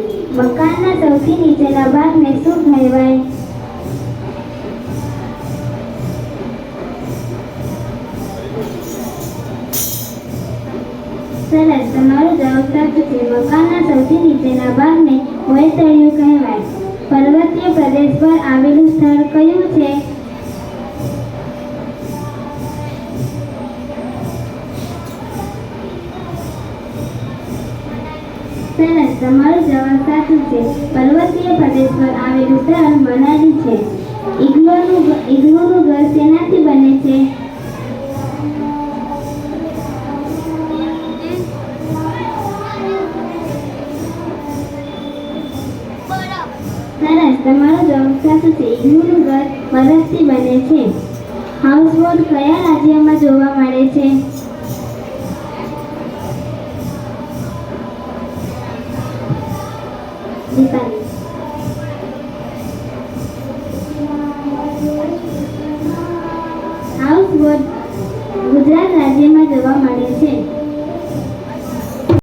મકાનના સૌથી નીચેના ભાગને શું કહેવાય. સરસ, તમારો જવાબ સાચો છે. મકાનના સૌથી નીચેના ભાગને ભોયતળિયું કહેવાય. પર્વતીય પ્રદેશ પર આવેલું સ્થળ કયું છે? સરસ તમારો જવાબ સાચો છે. પર્વતીય પ્રદેશ પર આવેલું સ્થળ મનાલી છે. ઇગ્લોનું ઇગ્લોનું ઘર શેનાથી બને છે? સરસ, તમારો જવાબ સાચો છે. ઇગ્લુનું ઘર બરફથી બને છે. હાઉસબોટ કયા રાજ્યમાં જોવા મળે છે? દીપાલી હાઉસબોટ ગુજરાત રાજ્યમાં જોવા મળે